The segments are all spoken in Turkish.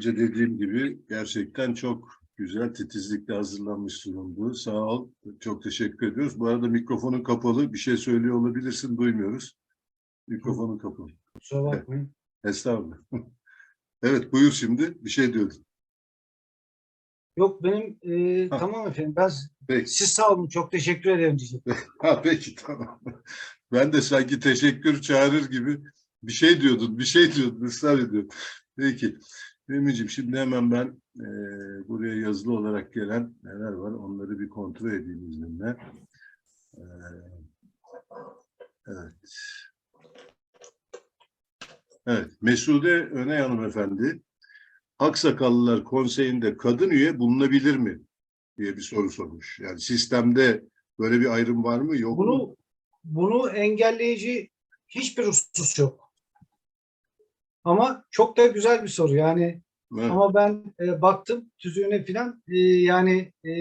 Önce dediğim gibi gerçekten çok güzel titizlikle hazırlanmış sunumdu. Sağ ol. Çok teşekkür ediyoruz. Bu arada mikrofonun kapalı. Bir şey söylüyor olabilirsin. Duymuyoruz. Mikrofonun kapalı. Kusura bakmayın. Estağfurullah. Evet buyur şimdi. Bir şey diyordun. Yok benim e, Ha. tamam efendim. Ben Peki. siz sağ olun. Çok teşekkür ederim. Ha, peki tamam. Ben de sanki teşekkür çağırır gibi bir şey diyordun, bir şey diyordun, ısrar ediyordun. Peki. Ümiciğim şimdi hemen ben e, buraya yazılı olarak gelen neler var onları bir kontrol edeyim izninle. E, evet. Evet. Mesude Öney hanımefendi Aksakallılar Konseyi'nde kadın üye bulunabilir mi? diye bir soru sormuş. Yani sistemde böyle bir ayrım var mı yok mu? Bunu bunu engelleyici hiçbir husus yok. Ama çok da güzel bir soru. Yani Evet. ama ben e, baktım tüzüğüne filan e, yani e,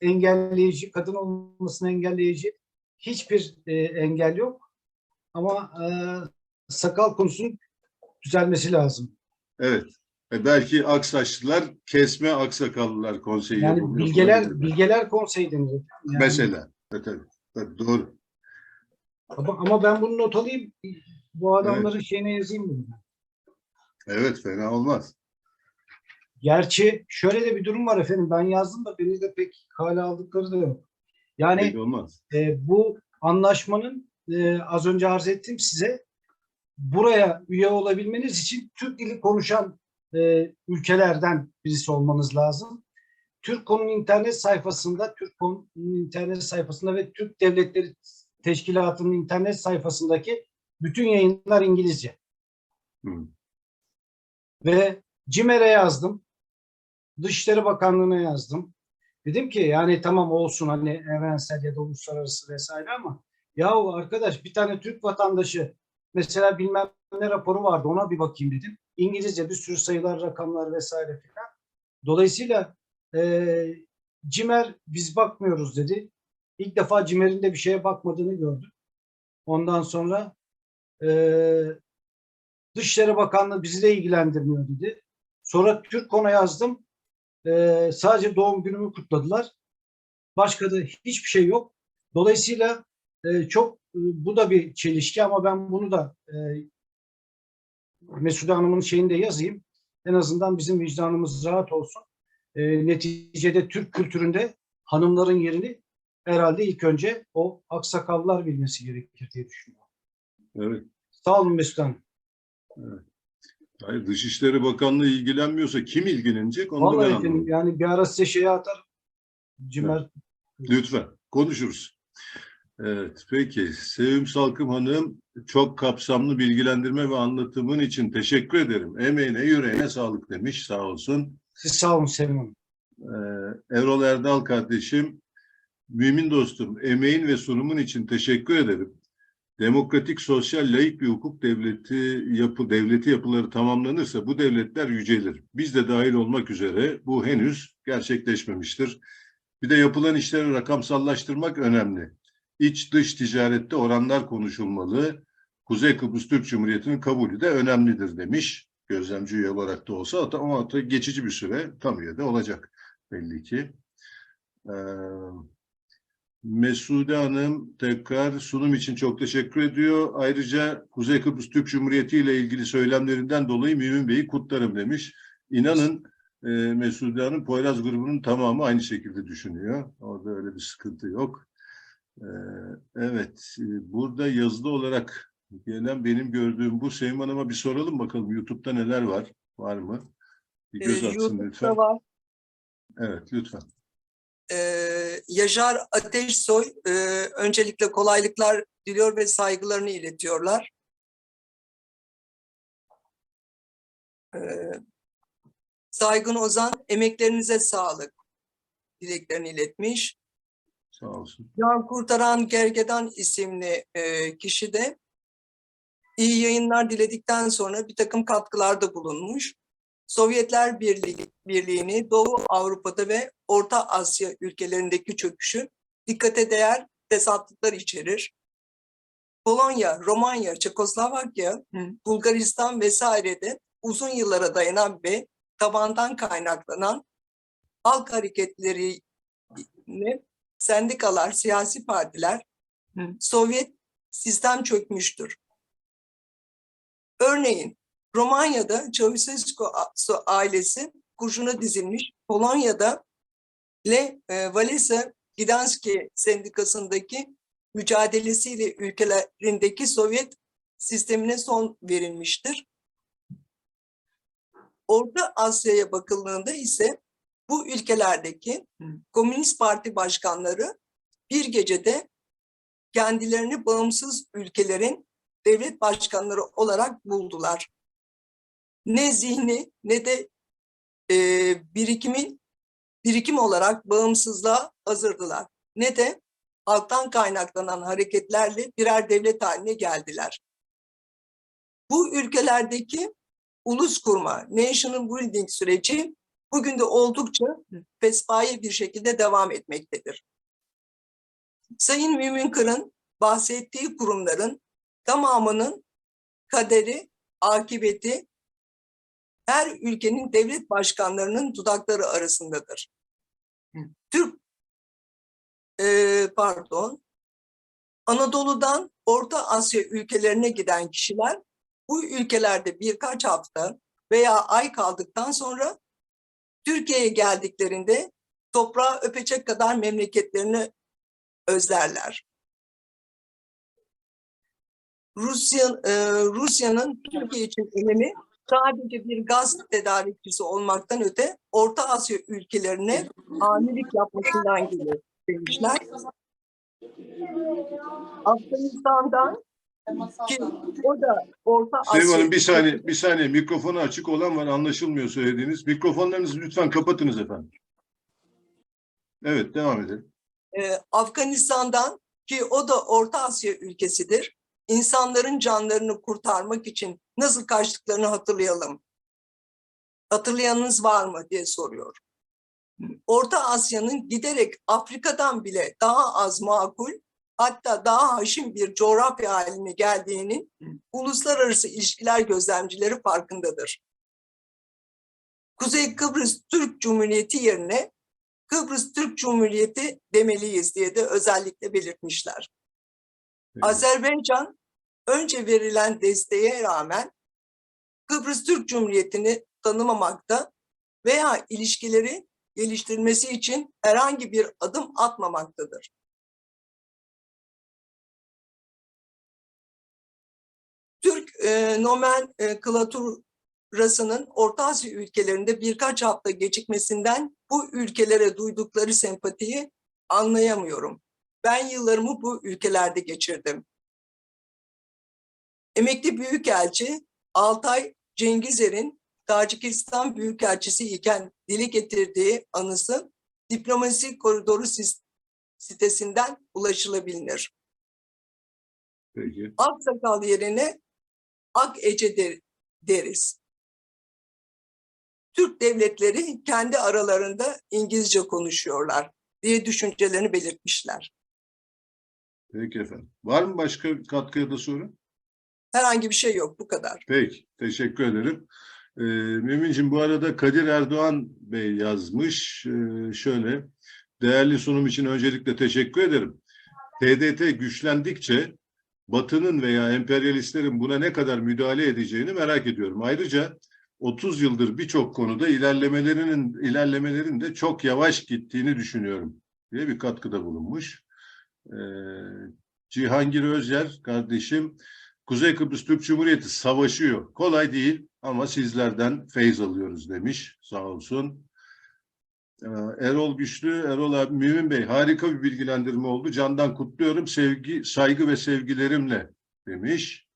engelleyici, kadın olmasını engelleyici hiçbir e, engel yok. Ama e, sakal konusunun düzelmesi lazım. Evet. E belki Aksaçlılar kesme Aksakallılar konseyi Yani bilgeler bilgeler konseyi denir. Yani, Mesela. Evet, tabii. Tabii, doğru. Ama, ama ben bunu not alayım. Bu adamların şeyine yazayım bunu. Evet fena olmaz. Gerçi şöyle de bir durum var efendim. Ben yazdım da beni de pek kale aldıkları da yok. Yani Belli olmaz. e, bu anlaşmanın e, az önce arz ettim size buraya üye olabilmeniz için Türk dili konuşan e, ülkelerden birisi olmanız lazım. Türk.com'un internet sayfasında, Türk.com'un internet sayfasında ve Türk Devletleri Teşkilatı'nın internet sayfasındaki bütün yayınlar İngilizce. Hı. Ve CİMER'e yazdım. Dışişleri Bakanlığı'na yazdım. Dedim ki yani tamam olsun hani evrensel ya da uluslararası vesaire ama yahu arkadaş bir tane Türk vatandaşı mesela bilmem ne raporu vardı ona bir bakayım dedim. İngilizce bir sürü sayılar, rakamlar vesaire filan. Dolayısıyla e, CİMER biz bakmıyoruz dedi. İlk defa CİMER'in de bir şeye bakmadığını gördüm. Ondan sonra e, Dışişleri Bakanlığı bizi de ilgilendirmiyor dedi. Sonra Türk.com'a yazdım. Ee, sadece doğum günümü kutladılar. Başka da hiçbir şey yok. Dolayısıyla e, çok e, bu da bir çelişki ama ben bunu da e, Mesude Hanım'ın şeyinde yazayım. En azından bizim vicdanımız rahat olsun. E, neticede Türk kültüründe hanımların yerini herhalde ilk önce o aksakallılar bilmesi gerekir diye düşünüyorum. Evet. Sağ olun Mesut Hanım. Hayır, Dışişleri Bakanlığı ilgilenmiyorsa kim ilgilenecek onu da ben Vallahi anlamadım. yani bir ara size şeye atarım. Cimer Lütfen konuşuruz. Evet peki Sevim Salkım Hanım çok kapsamlı bilgilendirme ve anlatımın için teşekkür ederim. Emeğine yüreğine sağlık demiş sağ olsun. siz sağ olun Sevim Hanım. Ee, Erol Erdal kardeşim, mümin dostum, emeğin ve sunumun için teşekkür ederim. Demokratik, sosyal, laik bir hukuk devleti yapı devleti yapıları tamamlanırsa bu devletler yücelir. Biz de dahil olmak üzere bu henüz gerçekleşmemiştir. Bir de yapılan işleri rakamsallaştırmak önemli. İç dış ticarette oranlar konuşulmalı. Kuzey Kıbrıs Türk Cumhuriyeti'nin kabulü de önemlidir demiş. Gözlemci üye olarak da olsa ama geçici bir süre tam üye olacak belli ki. Ee, Mesude Hanım tekrar sunum için çok teşekkür ediyor. Ayrıca Kuzey Kıbrıs Türk Cumhuriyeti ile ilgili söylemlerinden dolayı Mümin Bey'i kutlarım demiş. İnanın e, Mesude Hanım Poyraz grubunun tamamı aynı şekilde düşünüyor. Orada öyle bir sıkıntı yok. Ee, evet, e, burada yazılı olarak gelen benim gördüğüm bu. Sevim Hanım'a bir soralım bakalım YouTube'da neler var? Var mı? Bir göz atsın YouTube'da lütfen. var. Evet, lütfen. Ee, Yaşar Ateşsoy e, öncelikle kolaylıklar diliyor ve saygılarını iletiyorlar. Ee, Saygın Ozan emeklerinize sağlık dileklerini iletmiş. Sağ olsun. Can Kurtaran Gergedan isimli e, kişi de iyi yayınlar diledikten sonra bir takım katkılarda bulunmuş. Sovyetler Birliği, Birliği'ni Doğu Avrupa'da ve Orta Asya ülkelerindeki çöküşü dikkate değer fesatlıklar içerir. Polonya, Romanya, Çekoslovakya, Bulgaristan vesairede uzun yıllara dayanan ve tabandan kaynaklanan halk hareketleri sendikalar, siyasi partiler. Sovyet sistem çökmüştür. Örneğin Romanya'da Ceausescu a- ailesi kurşuna dizilmiş, Polonya'da Le e, Walesa Gdanski sendikasındaki mücadelesiyle ülkelerindeki Sovyet sistemine son verilmiştir. Orta Asya'ya bakıldığında ise bu ülkelerdeki komünist parti başkanları bir gecede kendilerini bağımsız ülkelerin devlet başkanları olarak buldular. Ne zihni ne de e, birikimin birikim olarak bağımsızlığa hazırdılar. Ne de halktan kaynaklanan hareketlerle birer devlet haline geldiler. Bu ülkelerdeki ulus kurma, national building süreci bugün de oldukça pespaye bir şekilde devam etmektedir. Sayın Mümin Kır'ın bahsettiği kurumların tamamının kaderi, akıbeti her ülkenin devlet başkanlarının dudakları arasındadır. Hı. Türk, eee, pardon, Anadolu'dan Orta Asya ülkelerine giden kişiler bu ülkelerde birkaç hafta veya ay kaldıktan sonra Türkiye'ye geldiklerinde toprağı öpecek kadar memleketlerini özlerler. Rusya e, Rusya'nın Türkiye için önemi sadece bir gaz tedarikçisi olmaktan öte Orta Asya ülkelerine hamilik yapmasından gelir demişler. Afganistan'dan ki o da Orta Asya Sevim Hanım bir saniye, bir saniye. Mikrofonu açık olan var. Anlaşılmıyor söylediğiniz. Mikrofonlarınızı lütfen kapatınız efendim. Evet, devam edelim. e, Afganistan'dan ki o da Orta Asya ülkesidir. İnsanların canlarını kurtarmak için nasıl kaçtıklarını hatırlayalım. Hatırlayanınız var mı diye soruyor. Orta Asya'nın giderek Afrika'dan bile daha az makul hatta daha haşin bir coğrafya haline geldiğinin uluslararası ilişkiler gözlemcileri farkındadır. Kuzey Kıbrıs Türk Cumhuriyeti yerine Kıbrıs Türk Cumhuriyeti demeliyiz diye de özellikle belirtmişler. Peki. Azerbaycan önce verilen desteğe rağmen Kıbrıs Türk Cumhuriyeti'ni tanımamakta veya ilişkileri geliştirmesi için herhangi bir adım atmamaktadır. Türk e, nomenklaturasının Orta Asya ülkelerinde birkaç hafta gecikmesinden bu ülkelere duydukları sempatiyi anlayamıyorum. Ben yıllarımı bu ülkelerde geçirdim. Emekli Büyükelçi Altay Cengizer'in Tacikistan Büyükelçisi iken dili getirdiği anısı Diplomasi Koridoru sitesinden ulaşılabilir. Peki. Aksakal yerine Ak Ece der- deriz. Türk devletleri kendi aralarında İngilizce konuşuyorlar diye düşüncelerini belirtmişler. Peki efendim. Var mı başka katkı ya da soru? Herhangi bir şey yok bu kadar. Peki, teşekkür ederim. Ee, Mümin'cim bu arada Kadir Erdoğan Bey yazmış. Ee, şöyle, değerli sunum için öncelikle teşekkür ederim. TDT güçlendikçe Batı'nın veya emperyalistlerin buna ne kadar müdahale edeceğini merak ediyorum. Ayrıca 30 yıldır birçok konuda ilerlemelerinin ilerlemelerin de çok yavaş gittiğini düşünüyorum diye bir katkıda bulunmuş. Ee, Cihangir Özyer kardeşim Kuzey Kıbrıs Türk Cumhuriyeti savaşıyor. Kolay değil ama sizlerden feyz alıyoruz demiş. Sağ olsun. Ee, Erol Güçlü, Erol abi, Mümin Bey harika bir bilgilendirme oldu. Candan kutluyorum. Sevgi, saygı ve sevgilerimle demiş.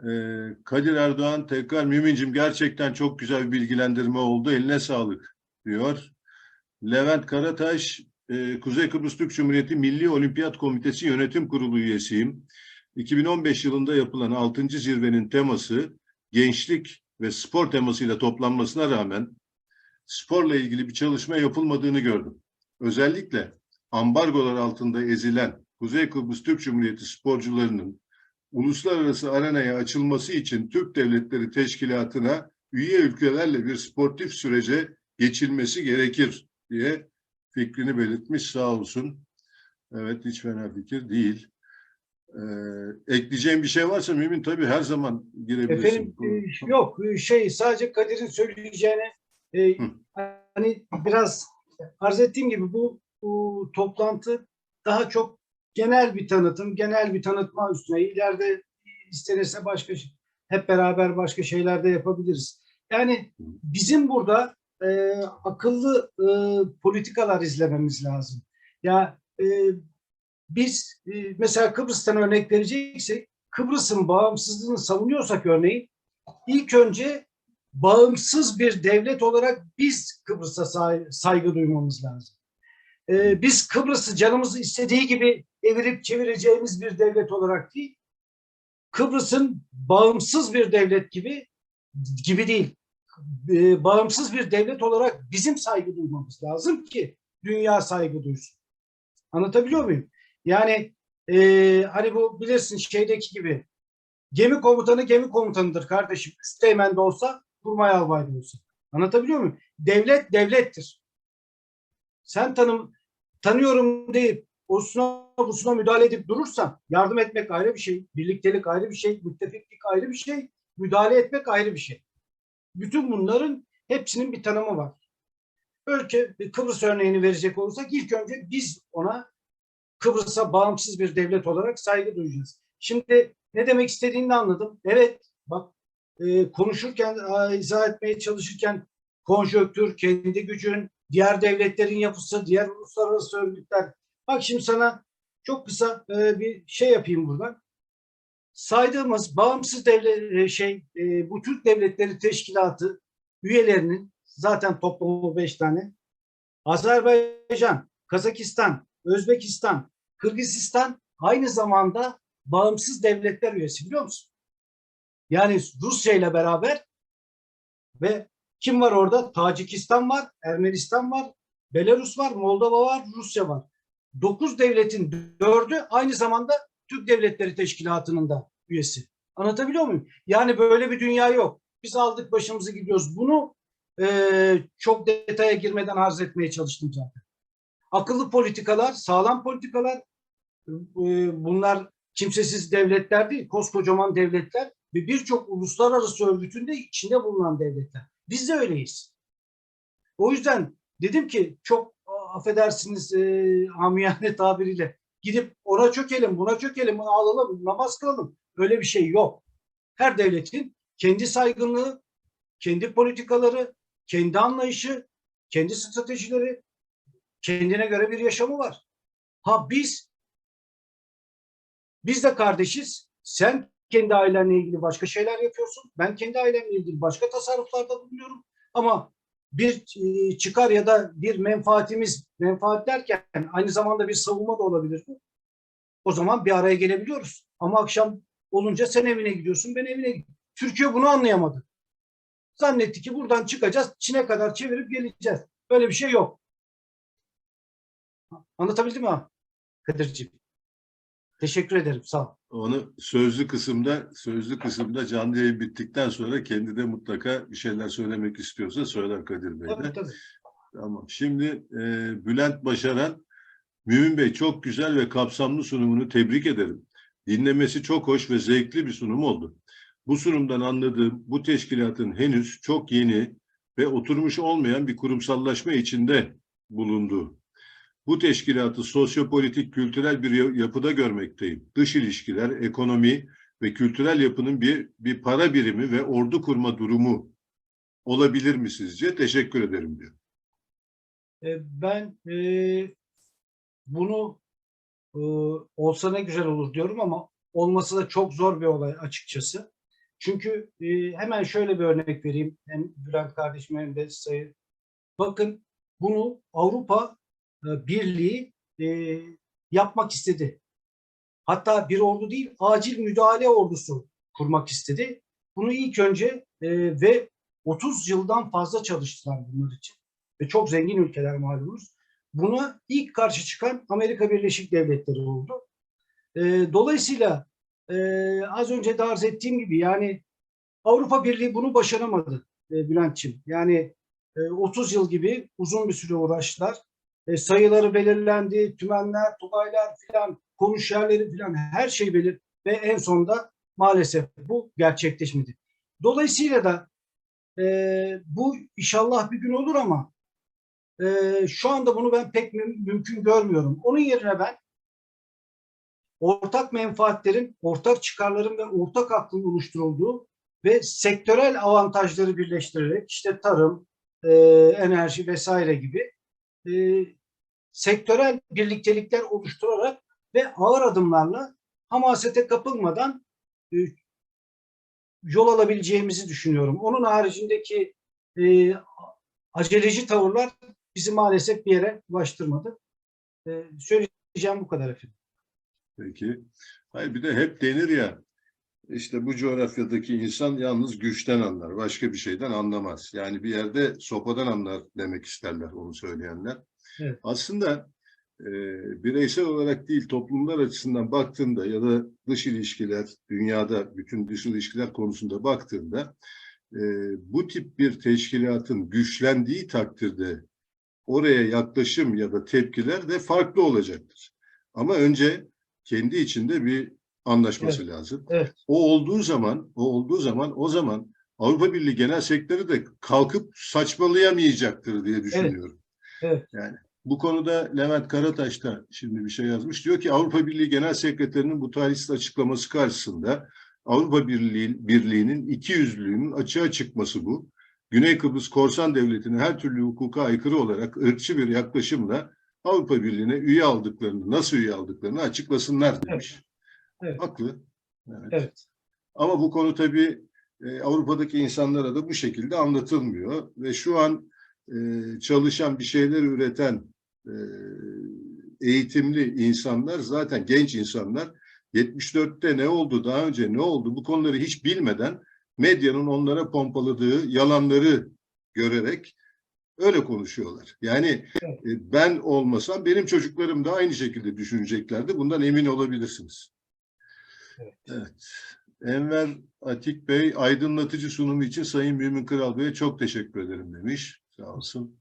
Ee, Kadir Erdoğan tekrar Mümincim gerçekten çok güzel bir bilgilendirme oldu. Eline sağlık diyor. Levent Karataş, e, Kuzey Kıbrıs Türk Cumhuriyeti Milli Olimpiyat Komitesi Yönetim Kurulu üyesiyim. 2015 yılında yapılan 6. zirvenin teması gençlik ve spor temasıyla toplanmasına rağmen sporla ilgili bir çalışma yapılmadığını gördüm. Özellikle ambargolar altında ezilen Kuzey Kıbrıs Türk Cumhuriyeti sporcularının uluslararası arenaya açılması için Türk Devletleri Teşkilatı'na üye ülkelerle bir sportif sürece geçilmesi gerekir diye fikrini belirtmiş sağ olsun. Evet hiç fena fikir değil. Ee, ekleyeceğim bir şey varsa Mümin tabii her zaman girebilirsin. Efendim e, yok e, şey sadece Kadir'in söyleyeceğine e, Hı. hani biraz arz ettiğim gibi bu, bu toplantı daha çok genel bir tanıtım, genel bir tanıtma üstüne ileride istenirse başka şey- hep beraber başka şeyler de yapabiliriz. Yani bizim burada e, akıllı e, politikalar izlememiz lazım. Ya e, biz e, mesela Kıbrıs'tan örnek vereceksek Kıbrıs'ın bağımsızlığını savunuyorsak örneğin ilk önce bağımsız bir devlet olarak biz Kıbrıs'a say- saygı duymamız lazım. Ee, biz Kıbrıs'ı canımız istediği gibi evirip çevireceğimiz bir devlet olarak değil, Kıbrıs'ın bağımsız bir devlet gibi gibi değil, Ee, bağımsız bir devlet olarak bizim saygı duymamız lazım ki dünya saygı duysun. Anlatabiliyor muyum? Yani e, hani bu bilirsin şeydeki gibi gemi komutanı gemi komutanıdır kardeşim. Üsteğmen de olsa, kurmay albay da olsa. Anlatabiliyor muyum? Devlet devlettir. Sen tanım tanıyorum deyip osuna busuna müdahale edip durursan yardım etmek ayrı bir şey, birliktelik ayrı bir şey, müttefiklik ayrı bir şey, müdahale etmek ayrı bir şey. Bütün bunların hepsinin bir tanımı var. Ülke Kıbrıs örneğini verecek olursak ilk önce biz ona Kıbrıs'a bağımsız bir devlet olarak saygı duyacağız. Şimdi ne demek istediğini anladım. Evet, bak e, konuşurken, e, izah etmeye çalışırken konjöktür, kendi gücün, diğer devletlerin yapısı, diğer uluslararası örgütler. Bak şimdi sana çok kısa e, bir şey yapayım buradan. Saydığımız bağımsız devlet e, şey, e, bu Türk Devletleri Teşkilatı üyelerinin zaten toplamı beş tane. Azerbaycan, Kazakistan, Özbekistan, Kırgızistan aynı zamanda bağımsız devletler üyesi biliyor musun? Yani Rusya ile beraber ve kim var orada? Tacikistan var, Ermenistan var, Belarus var, Moldova var, Rusya var. Dokuz devletin dördü aynı zamanda Türk Devletleri Teşkilatı'nın da üyesi. Anlatabiliyor muyum? Yani böyle bir dünya yok. Biz aldık başımızı gidiyoruz. Bunu e, çok detaya girmeden arz etmeye çalıştım zaten. Akıllı politikalar, sağlam politikalar, e, bunlar kimsesiz devletler değil, koskocaman devletler ve birçok uluslararası örgütün de içinde bulunan devletler. Biz de öyleyiz. O yüzden dedim ki çok affedersiniz e, amiyane tabiriyle gidip ona çökelim, buna çökelim, alalım, namaz kılalım. Öyle bir şey yok. Her devletin kendi saygınlığı, kendi politikaları, kendi anlayışı, kendi stratejileri, kendine göre bir yaşamı var. Ha biz biz de kardeşiz. Sen kendi ailenle ilgili başka şeyler yapıyorsun. Ben kendi ailemle ilgili başka tasarruflarda bulunuyorum. Ama bir e, çıkar ya da bir menfaatimiz, menfaat derken aynı zamanda bir savunma da olabilir. O zaman bir araya gelebiliyoruz. Ama akşam olunca sen evine gidiyorsun, ben evine gidiyorum. Türkiye bunu anlayamadı. Zannetti ki buradan çıkacağız, Çin'e kadar çevirip geleceğiz. Böyle bir şey yok. Anlatabildim mi Kadir'ciğim? Teşekkür ederim. Sağ ol. Onu sözlü kısımda sözlü kısımda canlı yayın bittikten sonra kendi de mutlaka bir şeyler söylemek istiyorsa söyler Kadir Bey de. Tabii, tabii. Tamam. Şimdi e, Bülent Başaran, Mümin Bey çok güzel ve kapsamlı sunumunu tebrik ederim. Dinlemesi çok hoş ve zevkli bir sunum oldu. Bu sunumdan anladığım bu teşkilatın henüz çok yeni ve oturmuş olmayan bir kurumsallaşma içinde bulunduğu. Bu teşkilatı sosyopolitik, kültürel bir yapıda görmekteyim. Dış ilişkiler, ekonomi ve kültürel yapının bir, bir para birimi ve ordu kurma durumu olabilir mi sizce? Teşekkür ederim diyor. E, Ben e, bunu e, olsa ne güzel olur diyorum ama olması da çok zor bir olay açıkçası. Çünkü e, hemen şöyle bir örnek vereyim. Hem Bülent kardeşim hem de sayı. Bakın bunu Avrupa Birliği e, yapmak istedi. Hatta bir ordu değil, acil müdahale ordusu kurmak istedi. Bunu ilk önce e, ve 30 yıldan fazla çalıştılar bunlar için. Ve çok zengin ülkeler malumunuz. Buna ilk karşı çıkan Amerika Birleşik Devletleri oldu. E, dolayısıyla e, az önce de arz ettiğim gibi yani Avrupa Birliği bunu başaramadı. e, Bülent'ciğim. Yani e, 30 yıl gibi uzun bir süre uğraştılar. E, sayıları belirlendi, tümenler, tubaylar filan, konuş yerleri filan her şey belir ve en sonunda maalesef bu gerçekleşmedi. Dolayısıyla da e, bu inşallah bir gün olur ama e, şu anda bunu ben pek müm- mümkün görmüyorum. Onun yerine ben ortak menfaatlerin, ortak çıkarların ve ortak aklın oluşturulduğu ve sektörel avantajları birleştirerek işte tarım, e, enerji vesaire gibi e, sektörel birliktelikler oluşturarak ve ağır adımlarla hamasete kapılmadan e, yol alabileceğimizi düşünüyorum. Onun haricindeki e, aceleci tavırlar bizi maalesef bir yere ulaştırmadı. E, söyleyeceğim bu kadar efendim. Peki. Hayır bir de hep denir ya işte bu coğrafyadaki insan yalnız güçten anlar. Başka bir şeyden anlamaz. Yani bir yerde sopadan anlar demek isterler onu söyleyenler. Evet. Aslında e, bireysel olarak değil toplumlar açısından baktığında ya da dış ilişkiler, dünyada bütün dış ilişkiler konusunda baktığında e, bu tip bir teşkilatın güçlendiği takdirde oraya yaklaşım ya da tepkiler de farklı olacaktır. Ama önce kendi içinde bir anlaşması lazım. Evet. O olduğu zaman, o olduğu zaman o zaman Avrupa Birliği Genel Sekreteri de kalkıp saçmalayamayacaktır diye düşünüyorum. Evet. Yani bu konuda Levent Karataş da şimdi bir şey yazmış. Diyor ki Avrupa Birliği Genel Sekreterinin bu tarihsiz açıklaması karşısında Avrupa Birliği, Birliği'nin iki yüzlülüğünün açığa çıkması bu. Güney Kıbrıs Korsan Devleti'nin her türlü hukuka aykırı olarak ırkçı bir yaklaşımla Avrupa Birliği'ne üye aldıklarını, nasıl üye aldıklarını açıklasınlar demiş. Evet. Haklı. Evet. Evet. Ama bu konu tabii e, Avrupa'daki insanlara da bu şekilde anlatılmıyor ve şu an e, çalışan bir şeyler üreten e, eğitimli insanlar zaten genç insanlar 74'te ne oldu daha önce ne oldu bu konuları hiç bilmeden medyanın onlara pompaladığı yalanları görerek öyle konuşuyorlar. Yani e, ben olmasam benim çocuklarım da aynı şekilde düşüneceklerdi. Bundan emin olabilirsiniz. Evet. Evet. Enver Atik Bey aydınlatıcı sunumu için Sayın Mümin Kral Bey'e çok teşekkür ederim demiş. Sağ olsun.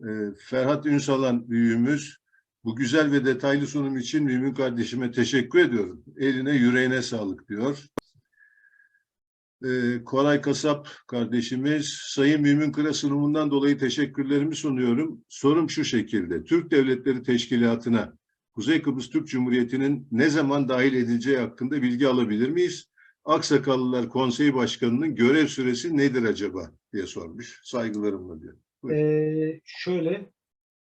Ee, Ferhat Ünsalan büyüğümüz bu güzel ve detaylı sunum için Mümin kardeşime teşekkür ediyorum. Eline yüreğine sağlık diyor. Ee, Koray Kasap kardeşimiz Sayın Mümin Kıra sunumundan dolayı teşekkürlerimi sunuyorum. Sorum şu şekilde. Türk Devletleri Teşkilatı'na Kuzey Kıbrıs Türk Cumhuriyeti'nin ne zaman dahil edileceği hakkında bilgi alabilir miyiz? Aksakallılar Konseyi Başkanı'nın görev süresi nedir acaba diye sormuş. Saygılarımla diyor. Ee, şöyle,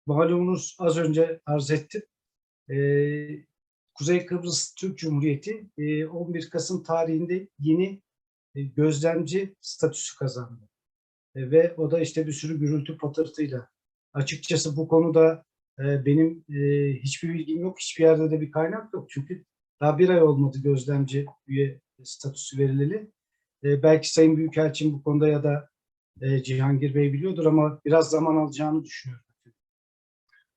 malumunuz az önce arz ettim. Ee, Kuzey Kıbrıs Türk Cumhuriyeti e, 11 Kasım tarihinde yeni e, gözlemci statüsü kazandı. E, ve o da işte bir sürü gürültü patırtıyla. Açıkçası bu konuda e, benim e, hiçbir bilgim yok, hiçbir yerde de bir kaynak yok. Çünkü daha bir ay olmadı gözlemci üye statüsü verileli. E, belki Sayın Büyükelçin bu konuda ya da e, Cihangir Bey biliyordur ama biraz zaman alacağını düşünüyorum.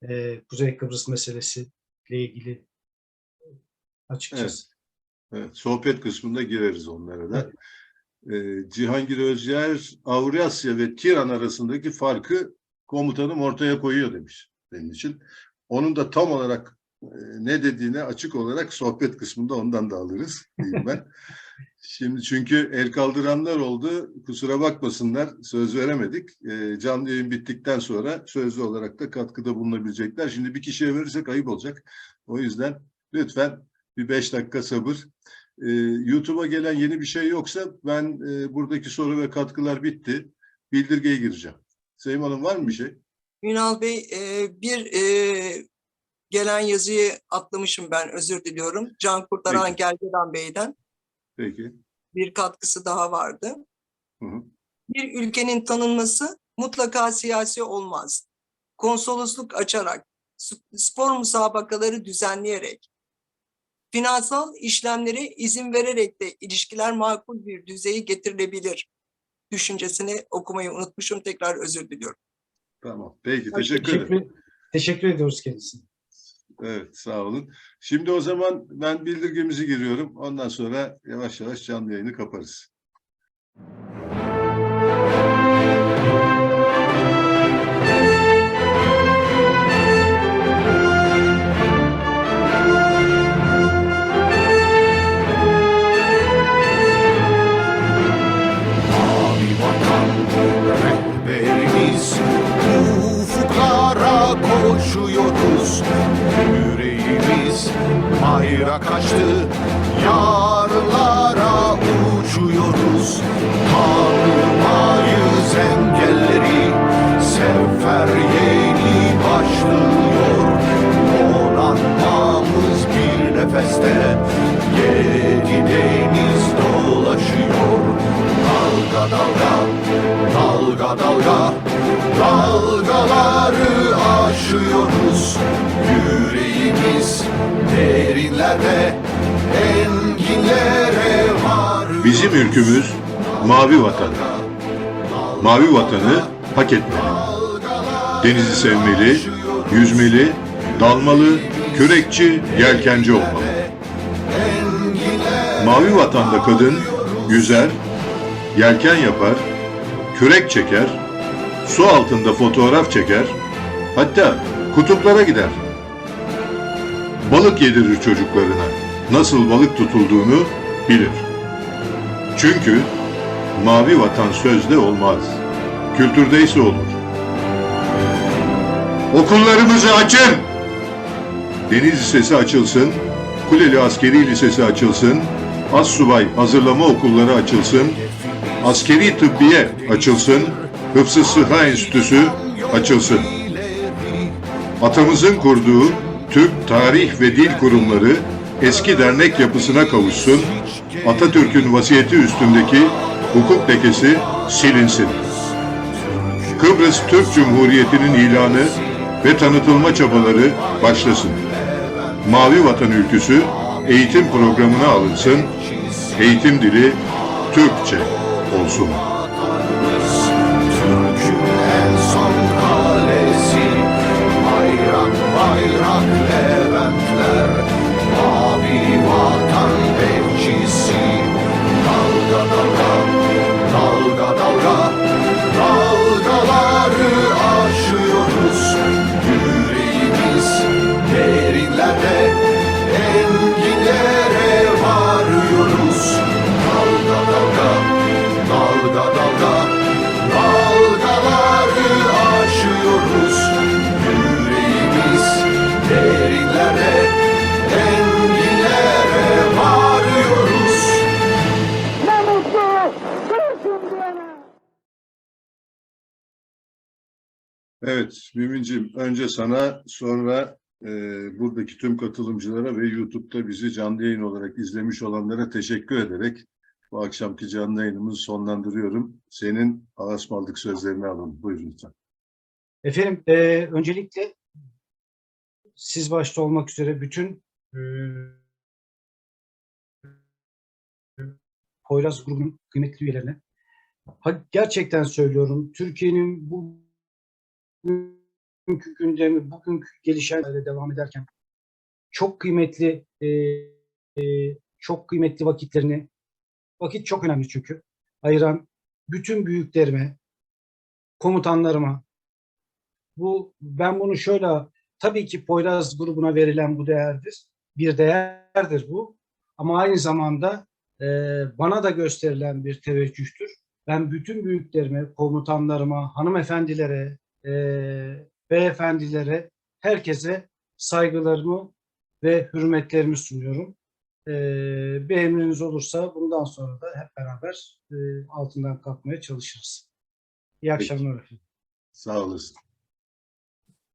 E, Kuzey Kıbrıs meselesiyle ilgili açıkçası. Evet, sohbet kısmında gireriz onlara da. Ee, Cihangir Özyer, Avrasya ve Tiran arasındaki farkı komutanım ortaya koyuyor demiş benim için. Onun da tam olarak e, ne dediğine açık olarak sohbet kısmında ondan da alırız diyeyim ben. Şimdi çünkü el kaldıranlar oldu. Kusura bakmasınlar söz veremedik. Ee, canlı yayın bittikten sonra sözlü olarak da katkıda bulunabilecekler. Şimdi bir kişiye verirsek ayıp olacak. O yüzden lütfen bir beş dakika sabır. Ee, YouTube'a gelen yeni bir şey yoksa ben e, buradaki soru ve katkılar bitti. Bildirgeye gireceğim. Sayın Hanım var mı bir şey? Ünal Bey e, bir e, gelen yazıyı atlamışım ben özür diliyorum. Can Kurtaran Peki. Gergedan Bey'den Peki. bir katkısı daha vardı. Hı hı. Bir ülkenin tanınması mutlaka siyasi olmaz. Konsolosluk açarak, spor müsabakaları düzenleyerek, finansal işlemlere izin vererek de ilişkiler makul bir düzeye getirilebilir düşüncesini okumayı unutmuşum. Tekrar özür diliyorum. Tamam. Peki. Teşekkür ederim. teşekkür, teşekkür ediyoruz kendisine. Evet. Sağ olun. Şimdi o zaman ben bildirgemizi giriyorum. Ondan sonra yavaş yavaş canlı yayını kaparız. Bayrak açtı Yarlara Bizim ülkümüz mavi vatan. Mavi vatanı hak etmeli. Denizi sevmeli, yüzmeli, dalmalı, kürekçi, yelkenci olmalı. Mavi vatanda kadın yüzer, yelken yapar, kürek çeker, su altında fotoğraf çeker, hatta kutuplara gider. Balık yedirir çocuklarına. Nasıl balık tutulduğunu bilir. Çünkü mavi vatan sözde olmaz. Kültürde ise olur. Okullarımızı açın! Deniz Lisesi açılsın, Kuleli Askeri Lisesi açılsın, Assubay Hazırlama Okulları açılsın, Askeri Tıbbiye açılsın, Hıfzı Sıha Enstitüsü açılsın. Atamızın kurduğu Türk Tarih ve Dil Kurumları eski dernek yapısına kavuşsun, Atatürk'ün vasiyeti üstündeki hukuk lekesi silinsin. Kıbrıs Türk Cumhuriyeti'nin ilanı ve tanıtılma çabaları başlasın. Mavi Vatan Ülküsü eğitim programına alınsın, eğitim dili Türkçe olsun. Evet, Mümin'cim önce sana sonra e, buradaki tüm katılımcılara ve YouTube'da bizi canlı yayın olarak izlemiş olanlara teşekkür ederek bu akşamki canlı yayınımızı sonlandırıyorum. Senin alasmaldık sözlerini alalım. Buyurun lütfen. Efendim e, öncelikle siz başta olmak üzere bütün e, Poyraz grubunun kıymetli üyelerine gerçekten söylüyorum Türkiye'nin bu bugünkü gündemi, bugünkü gelişenlere devam ederken çok kıymetli e, e, çok kıymetli vakitlerini vakit çok önemli çünkü ayıran bütün büyüklerime, komutanlarıma, bu ben bunu şöyle tabii ki Poyraz grubuna verilen bu değerdir. Bir değerdir bu. Ama aynı zamanda e, bana da gösterilen bir teveccühtür. Ben bütün büyüklerime, komutanlarıma, hanımefendilere, e, beyefendilere, herkese saygılarımı ve hürmetlerimi sunuyorum. E, bir emriniz olursa bundan sonra da hep beraber e, altından kalkmaya çalışırız. İyi akşamlar efendim. Sağ olasın.